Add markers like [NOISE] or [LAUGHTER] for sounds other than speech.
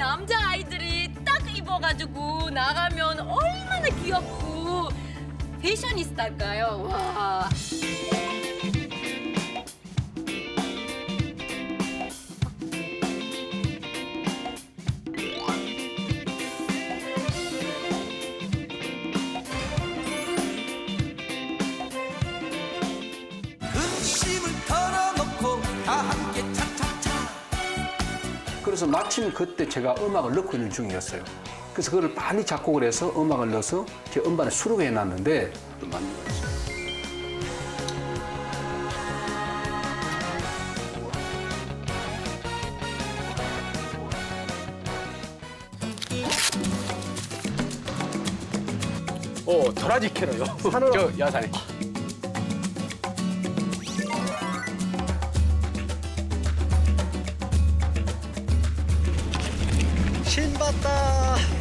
남자 아이들이 딱 입어가지고 나가면 얼마나 귀엽고 패셔니스타일까요? 와. 함께 그래서 마침 그때 제가 음악을 넣고 있는 중이었어요. 그래서 그걸 빨리 작곡을 해서 음악을 넣어서 제 음반에 수록을 해놨는데 만든 거죠. 어, 도라지 캐러요. [LAUGHS] 저 야산에. 신봤다.